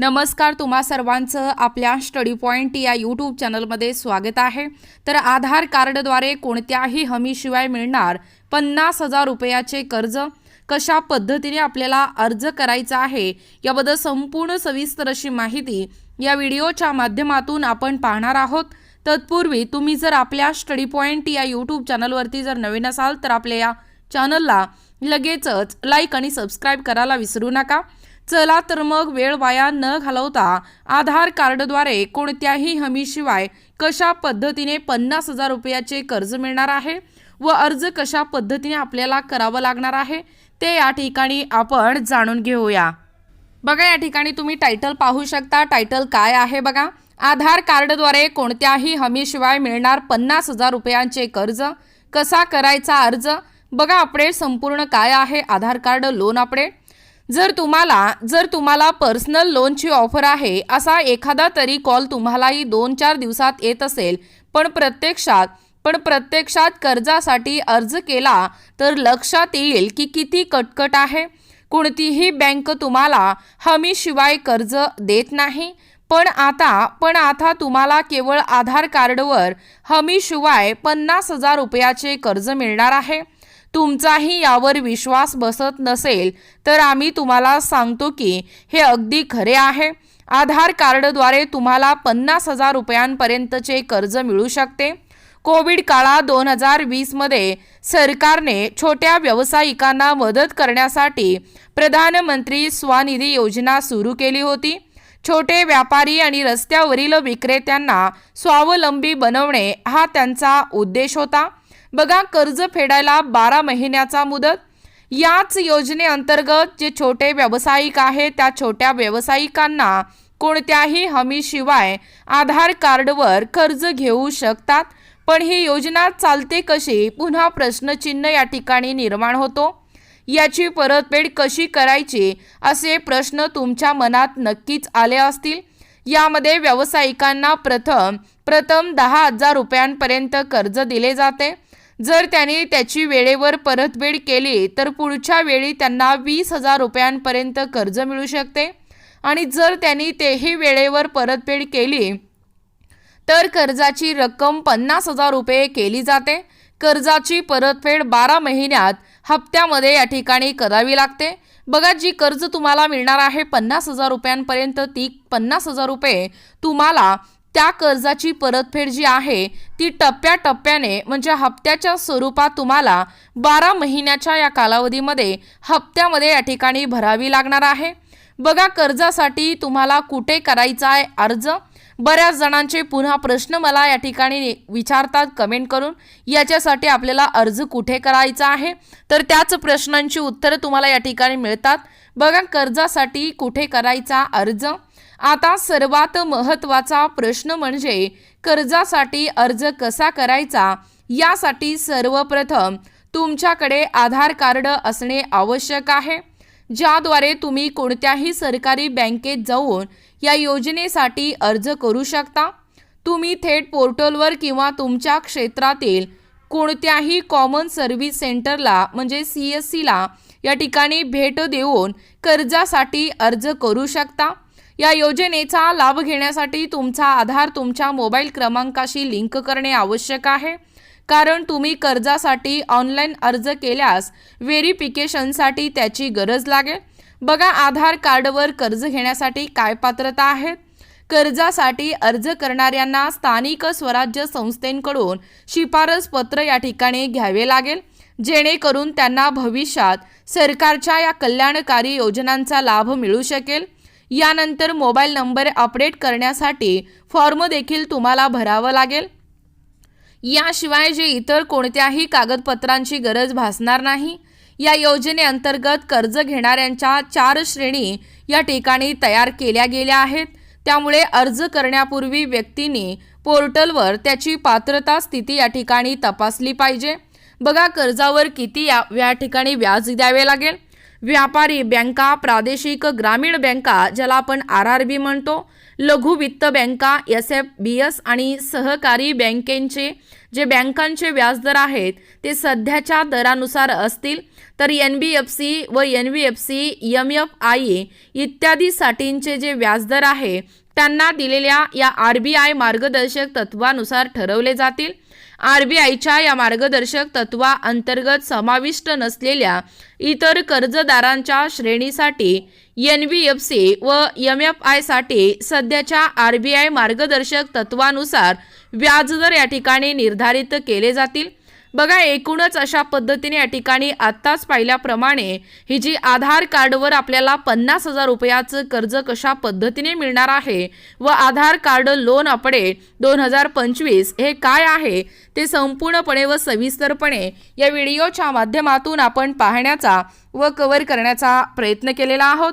नमस्कार तुम्हा सर्वांचं आपल्या स्टडी पॉईंट या यूट्यूब चॅनलमध्ये स्वागत आहे. तर आधार कार्डद्वारे कोणत्याही हमीशिवाय मिळणार पन्नास हजार रुपयाचे कर्ज कशा पद्धतीने आपल्याला अर्ज करायचा आहे याबद्दल संपूर्ण सविस्तर अशी माहिती या व्हिडिओच्या माध्यमातून आपण पाहणार आहोत. तत्पूर्वी तुम्ही जर आपल्या स्टडी पॉईंट या यूट्यूब चॅनलवरती जर नवीन असाल तर आपल्या या चॅनलला लगेचच लाईक आणि सबस्क्राईब करायला विसरू नका. चला तर मग वेळ वाया न घालवता आधार कार्डद्वारे कोणत्याही हमीशिवाय कशा पद्धतीने पन्नास हजार रुपयाचे कर्ज मिळणार आहे व अर्ज कशा पद्धतीने आपल्याला करावं लागणार आहे ते या ठिकाणी आपण जाणून घेऊया. बघा या ठिकाणी तुम्ही टायटल पाहू शकता. टायटल काय आहे बघा? आधार कार्डद्वारे कोणत्याही हमीशिवाय मिळणार पन्नास हजार रुपयांचे कर्ज. कसा करायचा अर्ज? बघा अपडेट संपूर्ण काय आहे? आधार कार्ड लोन अपडेट जर तुम्हाला जर तुम्हाला पर्सनल लोनची ऑफर आहे असा एखादा तरी कॉल तुम्हालाही दोन चार दिवसात येत असेल पण प्रत्यक्षात पण प्रत्यक्षात कर्जासाठी अर्ज केला तर लक्षात येईल की किती कटकट आहे. कोणतीही बँक तुम्हाला हमीशिवाय कर्ज देत नाही. पण आता पण आता तुम्हाला केवळ आधार कार्डवर हमीशिवाय पन्नास हजार रुपयाचे कर्ज मिळणार आहे. तुमचाही यावर विश्वास बसत नसेल तर आम्ही तुम्हाला सांगतो की हे अगदी खरे आहे. आधार कार्डद्वारे तुम्हाला पन्नास हजार रुपयांपर्यंतचे कर्ज मिळू शकते. कोविड काळात दोन हजार वीसमध्ये सरकारने छोट्या व्यावसायिकांना मदत करण्यासाठी प्रधानमंत्री स्वनिधी योजना सुरू केली होती. छोटे व्यापारी आणि रस्त्यावरील विक्रेत्यांना स्वावलंबी बनवणे हा त्यांचा उद्देश होता. बघा कर्ज फेडायला बारा महिन्याचा मुदत. याच योजनेअंतर्गत जे छोटे व्यावसायिक आहेत त्या छोट्या व्यावसायिकांना कोणत्याही हमीशिवाय आधार कार्डवर कर्ज घेऊ शकतात. पण ही योजना चालते कशी? पुन्हा प्रश्नचिन्ह या ठिकाणी निर्माण होतो. याची परतफेड कशी करायची? असे प्रश्न तुमच्या मनात नक्कीच आले असतील. यामध्ये व्यावसायिकांना प्रथम प्रथम दहा हजार रुपयांपर्यंत कर्ज दिले जाते. जर त्यांनी त्याची वेळेवर परतफेड केली तर पुढच्या वेळी त्यांना वीस हजार रुपयांपर्यंत कर्ज मिळू शकते. आणि जर त्यांनी तेही वेळेवर परतफेड केली तर कर्जाची रक्कम पन्नास हजार रुपये केली जाते. कर्जाची परतफेड बारा महिन्यात हप्त्यामध्ये या ठिकाणी करावी लागते. बघा जी कर्ज तुम्हाला मिळणार आहे पन्नास हजार रुपयांपर्यंत ती पन्नास हजार रुपये तुम्हाला त्या कर्जाची परतफेड जी आहे ती टप्प्याटप्प्याने म्हणजे हप्त्याच्या स्वरूपात तुम्हाला बारा महिन्याच्या या कालावधीमध्ये हप्त्यामध्ये या ठिकाणी भरावी लागणार आहे. बघा कर्जासाठी तुम्हाला कुठे करायचा आहे अर्ज? बऱ्याच जणांचे पुन्हा प्रश्न मला या ठिकाणी विचारतात कमेंट करून. याच्यासाठी आपल्याला अर्ज कुठे करायचा आहे? तर त्याच प्रश्नांची उत्तरं तुम्हाला या ठिकाणी मिळतात. बघा कर्जासाठी कुठे करायचा अर्ज? आता सर्वात महत्त्वाचा प्रश्न म्हणजे कर्जासाठी अर्ज कसा करायचा? यासाठी सर्वप्रथम तुमच्याकडे आधार कार्ड असणे आवश्यक आहे. ज्याद्वारे तुम्ही कोणत्याही सरकारी बँकेत जाऊन या योजनेसाठी अर्ज करू शकता. तुम्ही थेट पोर्टलवर किंवा तुमच्या क्षेत्रातील कोणत्याही कॉमन सर्व्हिस सेंटरला म्हणजे सी एस सीला या ठिकाणी भेट देऊन कर्जासाठी अर्ज करू शकता. या योजनेचा लाभ घेण्यासाठी तुमचा आधार तुमच्या मोबाईल क्रमांकाशी लिंक करणे आवश्यक आहे. कारण तुम्ही कर्जासाठी ऑनलाईन अर्ज केल्यास व्हेरिफिकेशनसाठी त्याची गरज लागेल. बघा आधार कार्डवर कर्ज घेण्यासाठी काय पात्रता आहेत कर्जासाठी अर्ज करणाऱ्यांना स्थानिक स्वराज्य संस्थेकडून शिफारस पत्र या ठिकाणी घ्यावे लागेल. जेणेकरून त्यांना भविष्यात सरकारच्या या कल्याणकारी योजनांचा लाभ मिळू शकेल. यानंतर मोबाईल नंबर अपडेट करण्यासाठी फॉर्म देखील तुम्हाला भरावं लागेल. याशिवाय जे इतर कोणत्याही कागदपत्रांची गरज भासणार नाही. या योजनेअंतर्गत कर्ज घेणाऱ्यांच्या चार श्रेणी या ठिकाणी तयार केल्या गेल्या आहेत. त्यामुळे अर्ज करण्यापूर्वी व्यक्तीने पोर्टलवर त्याची पात्रता स्थिती या ठिकाणी तपासली पाहिजे. बघा कर्जावर किती या या ठिकाणी व्याज द्यावे लागेल. व्यापारी बँका प्रादेशिक ग्रामीण बँका ज्याला आपण आर आर बी म्हणतो लघु वित्त बँका एस एफ बी एस आणि सहकारी बँकेंचे जे बँकांचे व्याजदर आहेत ते सध्याच्या दरानुसार असतील तर एन बी एफ सी व N V F C M F I इत्यादीसाठींचे जे व्याजदर आहे त्यांना दिलेल्या या आर बी आय मार्गदर्शक तत्वानुसार ठरवले जातील. आर बी आयच्या या मार्गदर्शक तत्वाअंतर्गत समाविष्ट नसलेल्या इतर कर्जदारांच्या श्रेणीसाठी एन बी एफ सी व एम एफ आयसाठी सध्याच्या आर बी आय मार्गदर्शक तत्वानुसार व्याजदर या ठिकाणी निर्धारित केले जातील. बघा एकूणच अशा पद्धतीने या ठिकाणी आत्ताच पाहिल्याप्रमाणे ही जी आधार कार्डवर आपल्याला पन्नास हजार रुपयाचं कर्ज कशा पद्धतीने मिळणार आहे व आधार कार्ड लोन आपडे दोन हजार पंचवीस हे काय आहे ते संपूर्णपणे व सविस्तरपणे या व्हिडिओच्या माध्यमातून आपण पाहण्याचा व कव्हर करण्याचा प्रयत्न केलेला आहोत.